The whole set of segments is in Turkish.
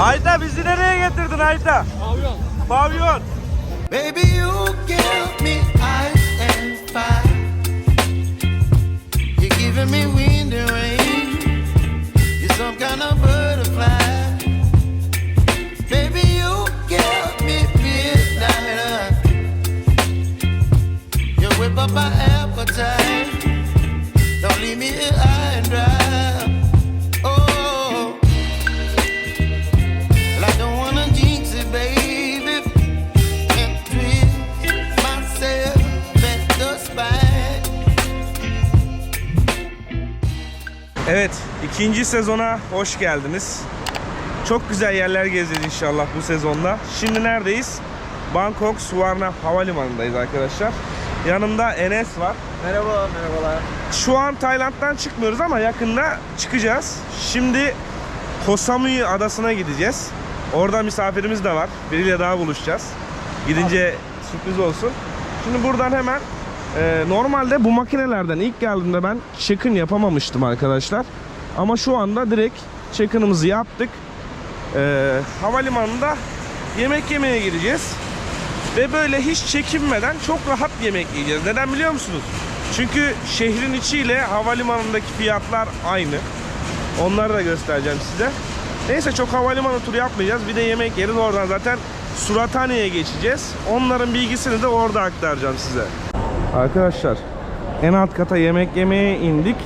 Ayta bizi nereye getirdin Ayta? Pavyon. Pavyon. Baby, you give me ice and fire. You're giving me wind and rain. You're some kind of butterfly. İkinci sezona hoş geldiniz. Çok güzel yerler gezeceğiz inşallah bu sezonda. Şimdi neredeyiz? Bangkok Suvarna Havalimanı'ndayız arkadaşlar. Yanımda Enes var. Merhaba, merhabalar. Şu an Tayland'dan çıkmıyoruz ama yakında çıkacağız. Şimdi Koh Samui adasına gideceğiz. Orada misafirimiz de var. Biriyle daha buluşacağız. Gidince sürpriz olsun. Şimdi buradan hemen e, normalde bu makinelerden ilk geldiğimde ben check-in yapamamıştım arkadaşlar. Ama şu anda direkt check-in'ımızı yaptık. E, havalimanında yemek yemeye gideceğiz. Ve böyle hiç çekinmeden çok rahat yemek yiyeceğiz. Neden biliyor musunuz? Çünkü şehrin içiyle havalimanındaki fiyatlar aynı. Onları da göstereceğim size. Neyse çok havalimanı turu yapmayacağız. Bir de yemek yeriz oradan zaten Surathane'ye geçeceğiz. Onların bilgisini de orada aktaracağım size. Arkadaşlar en alt kata yemek yemeye indik.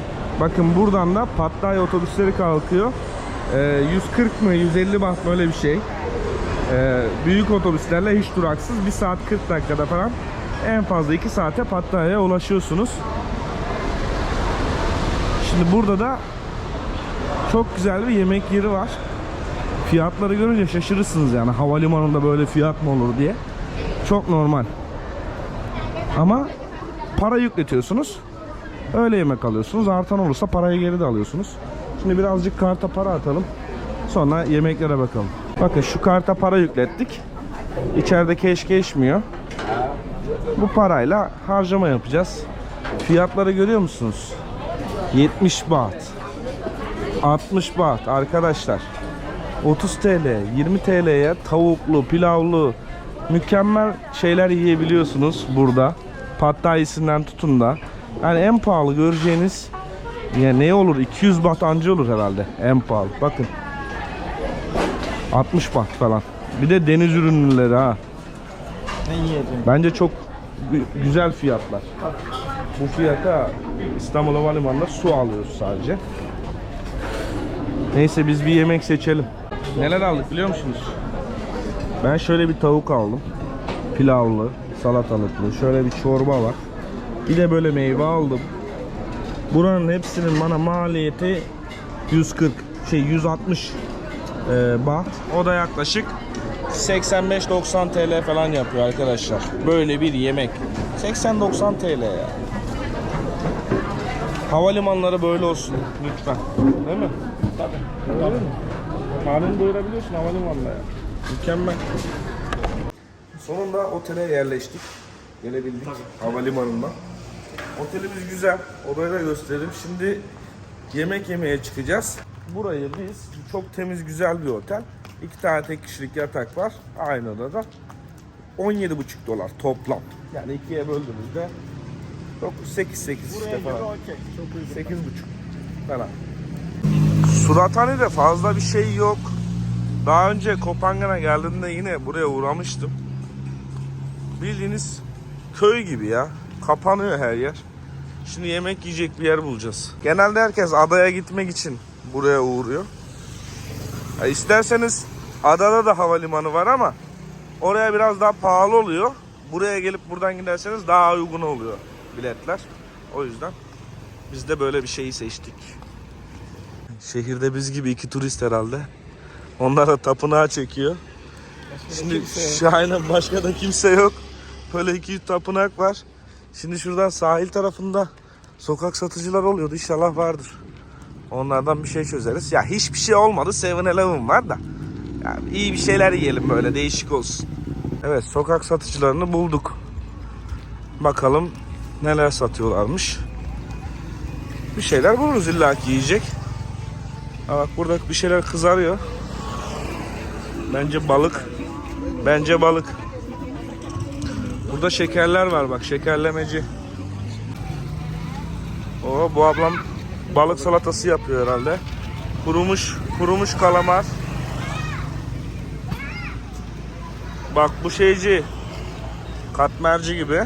Bakın buradan da Pattaya otobüsleri kalkıyor. Ee, 140 mı 150 baht böyle bir şey. Ee, büyük otobüslerle hiç duraksız 1 saat 40 dakikada falan en fazla 2 saate Pattaya'ya ulaşıyorsunuz. Şimdi burada da çok güzel bir yemek yeri var. Fiyatları görünce şaşırırsınız yani havalimanında böyle fiyat mı olur diye. Çok normal. Ama para yükletiyorsunuz. Öyle yemek alıyorsunuz. Artan olursa parayı geri de alıyorsunuz. Şimdi birazcık karta para atalım. Sonra yemeklere bakalım. Bakın şu karta para yüklettik. İçeride keş geçmiyor. Bu parayla harcama yapacağız. Fiyatları görüyor musunuz? 70 baht. 60 baht arkadaşlar. 30 TL, 20 TL'ye tavuklu, pilavlı mükemmel şeyler yiyebiliyorsunuz burada. Pad Thai'sinden tutun da. Yani en pahalı göreceğiniz ya ne olur 200 baht anca olur herhalde en pahalı. Bakın 60 baht falan. Bir de deniz ürünleri ha. Bence çok gü- güzel fiyatlar. Bu fiyata İstanbul Havalimanı'nda su alıyoruz sadece. Neyse biz bir yemek seçelim. Neler aldık biliyor musunuz? Ben şöyle bir tavuk aldım. Pilavlı, salatalıklı. Şöyle bir çorba var. Bir de böyle meyve aldım. Buranın hepsinin bana maliyeti 140 şey 160 e, baht. O da yaklaşık 85-90 TL falan yapıyor arkadaşlar. Böyle bir yemek. 80-90 TL ya. Havalimanları böyle olsun lütfen. Değil mi? Tabii. Öyle mi? Karnını doyurabiliyorsun havalimanında ya. Mükemmel. Sonunda otele yerleştik. Gelebildik havalimanından. Otelimiz güzel. Orayı da gösterelim. Şimdi yemek yemeye çıkacağız. Burayı biz çok temiz güzel bir otel. İki tane tek kişilik yatak var. Aynı odada. 17,5 dolar toplam. Yani ikiye böldüğümüzde 8 8 işte falan. okey. Çok uygun. 8 buçuk falan. Surathane'de fazla bir şey yok. Daha önce Kopangan'a geldiğimde yine buraya uğramıştım. Bildiğiniz köy gibi ya. Kapanıyor her yer. Şimdi yemek yiyecek bir yer bulacağız. Genelde herkes adaya gitmek için buraya uğruyor. Ya isterseniz adada da havalimanı var ama oraya biraz daha pahalı oluyor. Buraya gelip buradan giderseniz daha uygun oluyor biletler. O yüzden biz de böyle bir şeyi seçtik. Şehirde biz gibi iki turist herhalde. Onlar da tapınağa çekiyor. Şimdi Şahin'e başka da kimse yok. Böyle iki tapınak var. Şimdi şuradan sahil tarafında sokak satıcılar oluyordu. İnşallah vardır. Onlardan bir şey çözeriz. Ya hiçbir şey olmadı. 7-Eleven var da. Yani iyi bir şeyler yiyelim böyle değişik olsun. Evet sokak satıcılarını bulduk. Bakalım neler satıyorlarmış. Bir şeyler buluruz illa ki yiyecek. Ha bak burada bir şeyler kızarıyor. Bence balık. Bence balık. Burada şekerler var bak şekerlemeci. Oo bu ablam balık salatası yapıyor herhalde. Kurumuş kurumuş kalamar. Bak bu şeyci. Katmerci gibi.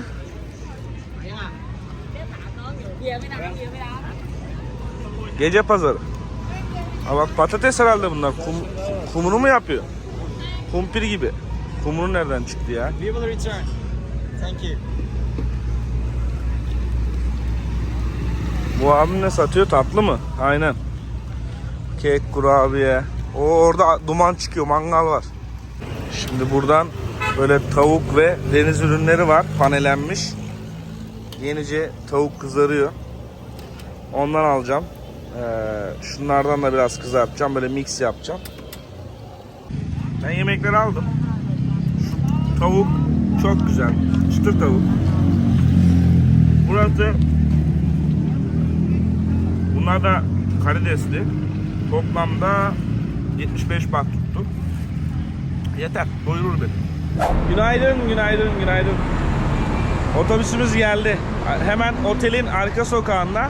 Gece pazarı. Ha bak patates herhalde bunlar. Kum, kumunu mu yapıyor? Kumpir gibi. Kumunu nereden çıktı ya? We. Thank you. Bu abim ne satıyor? Tatlı mı? Aynen. Kek, kurabiye. O orada duman çıkıyor, mangal var. Şimdi buradan böyle tavuk ve deniz ürünleri var, panelenmiş. Yenice tavuk kızarıyor. Ondan alacağım. Ee, şunlardan da biraz kızartacağım, böyle mix yapacağım. Ben yemekleri aldım. Şu tavuk çok güzel, çıtır tavuk. Burası Bunlar da karidesli. Toplamda 75 baht tuttu. Yeter, doyurur beni. Günaydın, günaydın, günaydın. Otobüsümüz geldi. Hemen otelin arka sokağında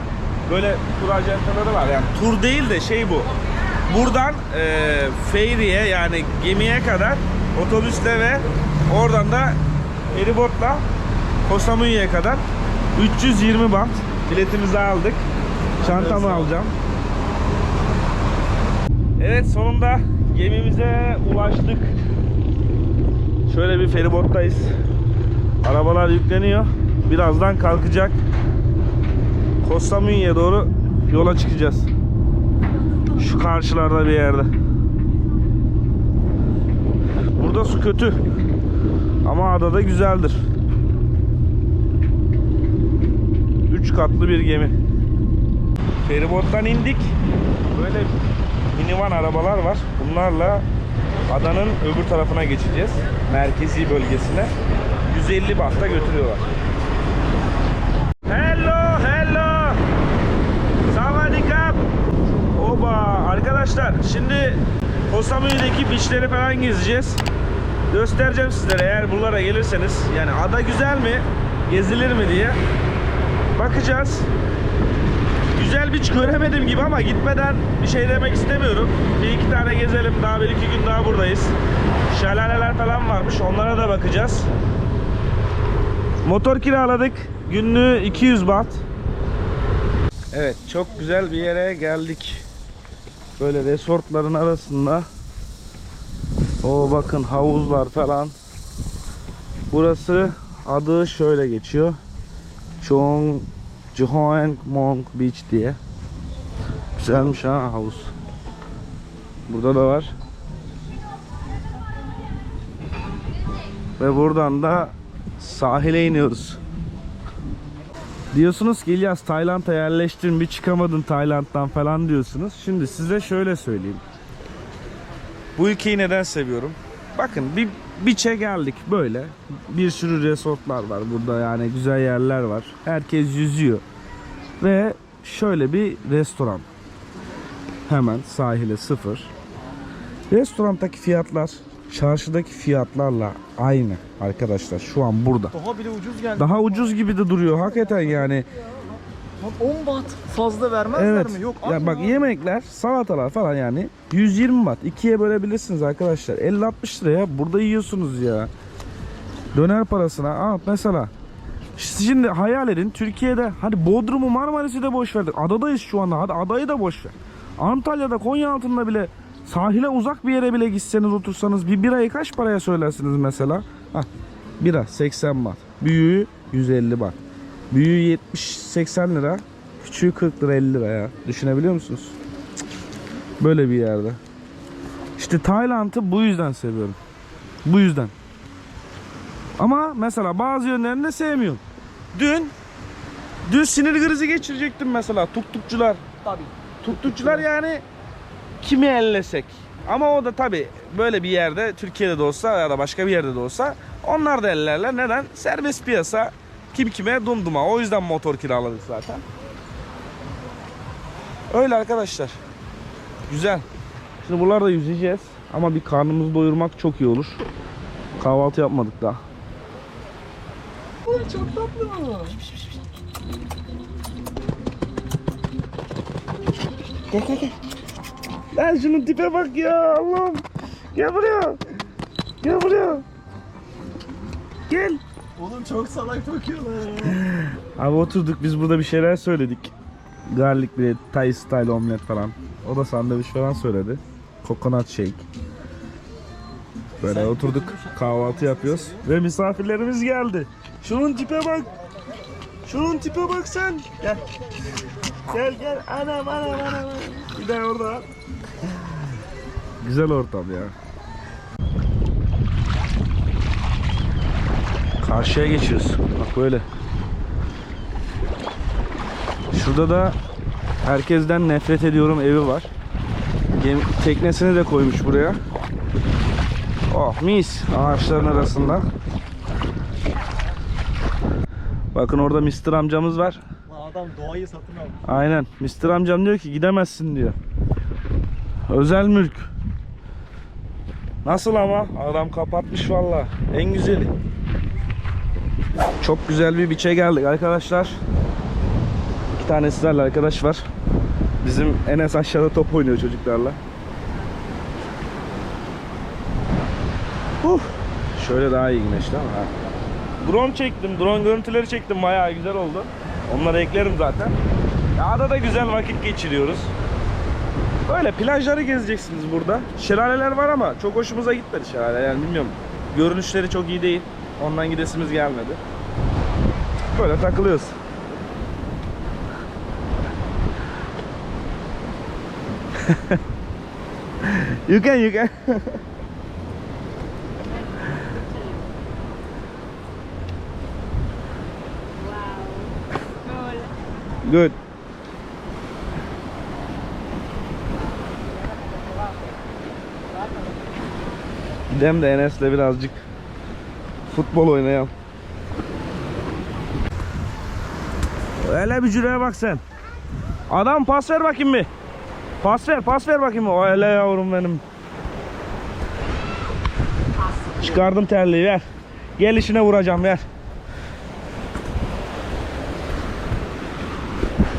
böyle tur ajantaları var. Yani tur değil de şey bu. Buradan e, ferry'e yani gemiye kadar otobüsle ve oradan da feribotla Koh Samui'ye kadar 320 baht biletimizi aldık. Çantamı alacağım. Evet sonunda gemimize ulaştık. Şöyle bir feribottayız. Arabalar yükleniyor. Birazdan kalkacak. Koh Samui'ye doğru yola çıkacağız. Şu karşılarda bir yerde. Burada su kötü. Ama adada güzeldir. 3 katlı bir gemi. Feribottan indik. Böyle minivan arabalar var. Bunlarla adanın öbür tarafına geçeceğiz. Merkezi bölgesine. 150 bahta götürüyorlar. Hello, hello. Savadikap. Oba arkadaşlar şimdi Koh Samui'deki beachleri falan gezeceğiz. Göstereceğim sizlere eğer buralara gelirseniz. Yani ada güzel mi? Gezilir mi diye. Bakacağız. Güzel bir göremedim gibi ama gitmeden bir şey demek istemiyorum. Bir iki tane gezelim. Daha bir iki gün daha buradayız. Şelaleler falan varmış. Onlara da bakacağız. Motor kiraladık. Günlüğü 200 baht. Evet çok güzel bir yere geldik. Böyle resortların arasında. O bakın havuzlar falan. Burası adı şöyle geçiyor. Chong Johoang Monk Beach diye. Güzelmiş ha havuz. Burada da var. Ve buradan da sahile iniyoruz. Diyorsunuz ki İlyas Tayland'a yerleştin bir çıkamadın Tayland'dan falan diyorsunuz. Şimdi size şöyle söyleyeyim. Bu ülkeyi neden seviyorum? Bakın bir beach'e geldik böyle. Bir sürü resortlar var burada yani güzel yerler var. Herkes yüzüyor. Ve şöyle bir restoran. Hemen sahile sıfır. Restorandaki fiyatlar çarşıdaki fiyatlarla aynı arkadaşlar şu an burada. Daha bile ucuz geldi. Daha ucuz gibi de duruyor hakikaten yani. Lan 10 baht fazla vermezler Evet. mi? Yok. ya bak yemekler, salatalar falan yani 120 baht. ikiye bölebilirsiniz arkadaşlar. 50-60 liraya burada yiyorsunuz ya. Döner parasına. Aa mesela şimdi hayal edin Türkiye'de hadi Bodrum'u Marmaris'i de boş verdik. Adadayız şu anda. Hadi adayı da boş ver. Antalya'da Konya altında bile sahile uzak bir yere bile gitseniz otursanız bir birayı kaç paraya söylersiniz mesela? Hah, bira 80 baht. Büyüğü 150 baht. Büyüğü 70-80 lira. Küçüğü 40 lira 50 lira ya. Düşünebiliyor musunuz? Böyle bir yerde. İşte Tayland'ı bu yüzden seviyorum. Bu yüzden. Ama mesela bazı yönlerini de sevmiyorum. Dün dün sinir krizi geçirecektim mesela tuktukçular. Tabii. Tuktukçular yani kimi ellesek. Ama o da tabi böyle bir yerde Türkiye'de de olsa ya da başka bir yerde de olsa onlar da ellerler. Neden? Serbest piyasa kim kime dumduma. O yüzden motor kiraladık zaten. Öyle arkadaşlar. Güzel. Şimdi buralarda yüzeceğiz. Ama bir karnımızı doyurmak çok iyi olur. Kahvaltı yapmadık daha. Çok tatlı. Gel gel gel. Lan şunun tipe bak ya Allah'ım. Gel buraya. Gel buraya. Gel. Oğlum çok salak bakıyorlar. Abi oturduk biz burada bir şeyler söyledik. Garlic bread, Thai style omlet falan. O da sandviç falan söyledi. Coconut shake. Böyle oturduk kahvaltı yapıyoruz. Ve misafirlerimiz geldi. Şunun tipe bak. Şunun tipe bak sen. Gel. Gel gel. Anam anam anam. Bir de orada. Güzel ortam ya. Karşıya geçiyoruz. Bak böyle. Şurada da herkesten nefret ediyorum evi var. Gemi, teknesini de koymuş buraya. Oh mis ağaçların arasında. Bakın orada Mr. amcamız var. Adam doğayı satın aldı. Aynen. Mr. amcam diyor ki gidemezsin diyor. Özel mülk. Nasıl ama? Adam kapatmış valla. En güzeli. Çok güzel bir biçe geldik arkadaşlar. İki tane sizlerle arkadaş var. Bizim Enes aşağıda top oynuyor çocuklarla. Huh. Şöyle daha iyi güneşli ama. ha. Drone çektim. Drone görüntüleri çektim. Bayağı güzel oldu. Onları eklerim zaten. Ya adada güzel vakit geçiriyoruz. Böyle plajları gezeceksiniz burada. Şelaleler var ama çok hoşumuza gitmedi şelale. Yani bilmiyorum. Görünüşleri çok iyi değil. Ondan gidesimiz gelmedi. Böyle takılıyoruz. you can, you can. Good. Gidelim de Enes'le birazcık futbol oynayalım. Öyle bir cüreye bak sen. Adam pas ver bakayım bir. Pas ver, pas ver bakayım. Öyle yavrum benim. Çıkardım terliği ver. Gel işine vuracağım ver.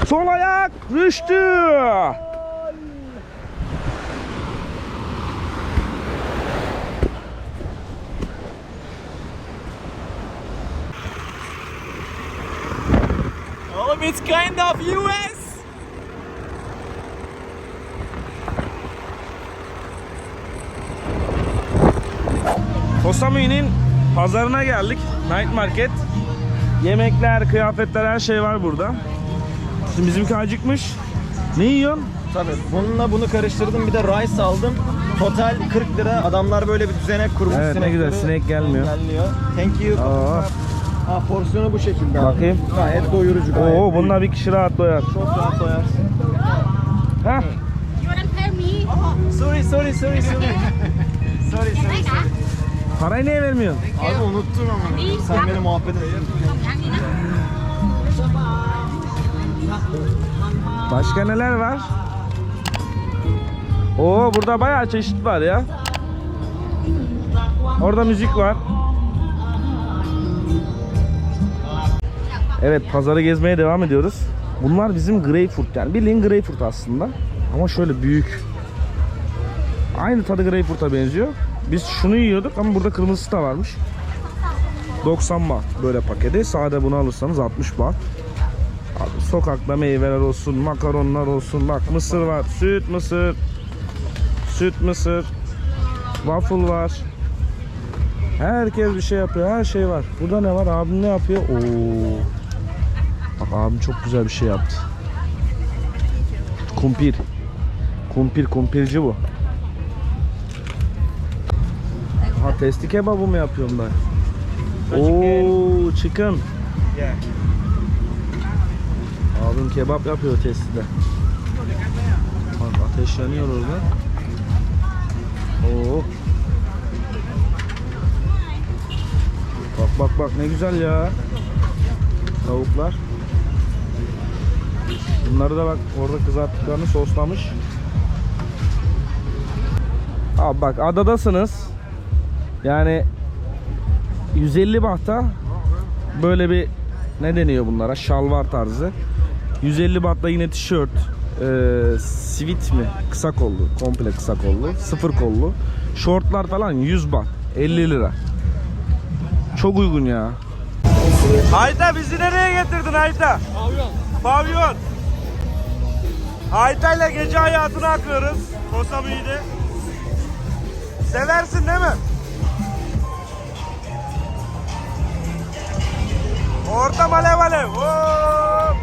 Sol ayak düştü. İt's kind of US. Kosamui'nin pazarına geldik. Night Market. Yemekler, kıyafetler her şey var burada. Şimdi bizimki acıkmış. Ne yiyorsun? Tabii bununla bunu karıştırdım bir de rice aldım. Total 40 lira. Adamlar böyle bir düzenek kurmuş. Evet, ne güzel, sinek gelmiyor. Thank you. Aa. Ha, porsiyonu bu şekilde. abi. Bakayım. Gayet doyurucu. Gayet Oo, büyük. bununla bir kişi rahat doyar. Çok rahat doyarsın. Heh. You wanna pay me? Sorry sorry sorry sorry. sorry sorry. Cả. Parayı niye vermiyorsun? Abi unuttum ama. Sen beni muhabbet et. Không ăn đi đó. Başka neler var? Oo burada bayağı çeşit var ya. Orada müzik var. Evet pazarı gezmeye devam ediyoruz. Bunlar bizim greyfurt yani bildiğin greyfurt aslında. Ama şöyle büyük. Aynı tadı greyfurt'a benziyor. Biz şunu yiyorduk ama burada kırmızısı da varmış. 90 baht böyle paketi. Sade bunu alırsanız 60 baht. Abi sokakta meyveler olsun, makaronlar olsun. Bak mısır var, süt mısır. Süt mısır. Waffle var. Herkes bir şey yapıyor, her şey var. Burada ne var? Abim ne yapıyor? Oo. Bak abim çok güzel bir şey yaptı. Kumpir. Kumpir, kumpirci bu. Ha testi kebabı mı yapıyorum ben? Oo, chicken. Abim kebap yapıyor testide. Bak ateş yanıyor orada. Oo. Bak bak bak ne güzel ya. Tavuklar. Bunları da bak orada kızarttıklarını soslamış. Abi bak adadasınız. Yani 150 bahta böyle bir ne deniyor bunlara? Şalvar tarzı. 150 bahtta yine tişört, e, sivit mi? Kısa kollu, komple kısa kollu, sıfır kollu. Şortlar falan 100 baht, 50 lira. Çok uygun ya. Hayta bizi nereye getirdin Hayta? Pavyon. Pavyon. Haytayla gece hayatını aklıyoruz. Kosami'de. Seversin değil mi? Ortam alev alev. Hop.